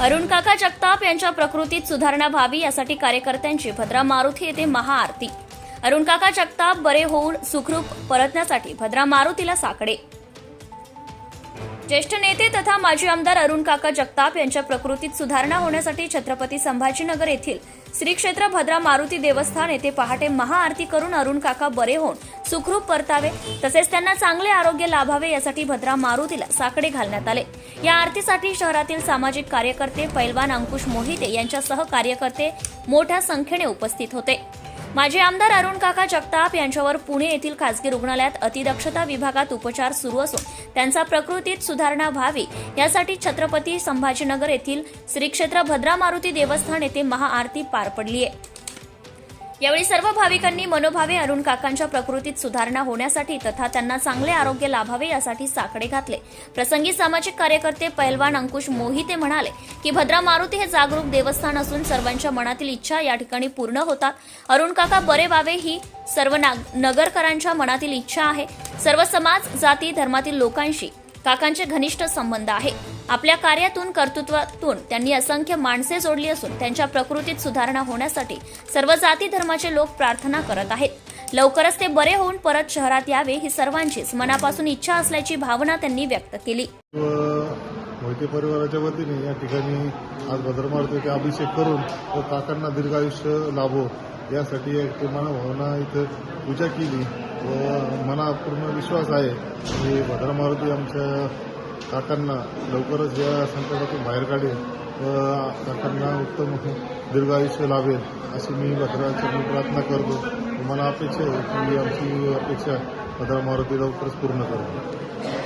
अरुण काका जगताप यांच्या प्रकृतीत सुधारणा व्हावी यासाठी कार्यकर्त्यांची भद्रा मारुती येथे महाआरती. अरुण काका जगताप बरे होऊन सुखरूप परतण्यासाठी भद्रा मारुतीला साकडे. ज्येष्ठ नेते तथा माजी आमदार अरुण काका जगताप यांच्या प्रकृतीत सुधारणा होण्यासाठी छत्रपती संभाजीनगर येथील श्री क्षेत्र भद्रा मारुती देवस्थान येथे पहाटे महाआरती करून अरुण काका बरे होऊन सुखरूप परतावे तसेच त्यांना चांगले आरोग्य लाभावे यासाठी भद्रा मारुतीला साकडे घालण्यात आले. या आरतीसाठी शहरातील सामाजिक कार्यकर्ते पैलवान अंकुश मोहिते यांच्यासह कार्यकर्ते मोठ्या संख्येने उपस्थित होते. माजी आमदार अरुण काका जगताप यांच्यावर पुणे येथील खासगी रुग्णालयात अतिदक्षता विभागात उपचार सुरू असून त्यांचा प्रकृतीत सुधारणा व्हावी यासाठी छत्रपती संभाजीनगर येथील श्री क्षेत्र भद्रा मारुती देवस्थान येथे महाआरती पार पडली आहे यावेळी सर्व भाविकांनी मनोभावे अरुण काकांच्या प्रकृतीत सुधारणा होण्यासाठी तथा त्यांना चांगले आरोग्य लाभावे यासाठी साकडे घातले. प्रसंगी सामाजिक कार्यकर्ते पैलवान अंकुश मोहिते म्हणाले की भद्रा मारुती हे जागरूक देवस्थान असून सर्वांच्या मनातील इच्छा या ठिकाणी पूर्ण होतात. अरुण काका बरे व्हावे ही सर्व नाग- नगरकरांच्या मनातील इच्छा आहे. सर्व समाज जाती धर्मातील लोकांशी काकांचे घनिष्ठ संबंध आहे. आपल्या कार्यातून कर्तृत्वातून त्यांनी असंख्य माणसे जोडली असून त्यांच्या प्रकृतीत सुधारणा होण्यासाठी सर्व जाती धर्माचे लोक प्रार्थना करत आहेत. लवकरच ते बरे होऊन परत शहरात यावे ही सर्वांचीच मनापासून इच्छा असल्याची भावना त्यांनी व्यक्त केली. मोहिते परिवाराच्या वतीने या ठिकाणी आज भद्रमारुतीचे अभिषेक करून व काकांना दीर्घायुष्य लाभो. यासाठी एक भावना इथं पूजा केली व मना पूर्ण विश्वास आहे. की भद्रमारुती आमच्या काकांना लवकरच या संकटातून बाहेर काढेल व काकांना उत्तम दीर्घायुष्य लाभेल अशी मी भद्राचरणी प्रार्थना करतो. मला अपेक्षा आहे की आमची अपेक्षा भद्रमारुती लवकरच पूर्ण करेल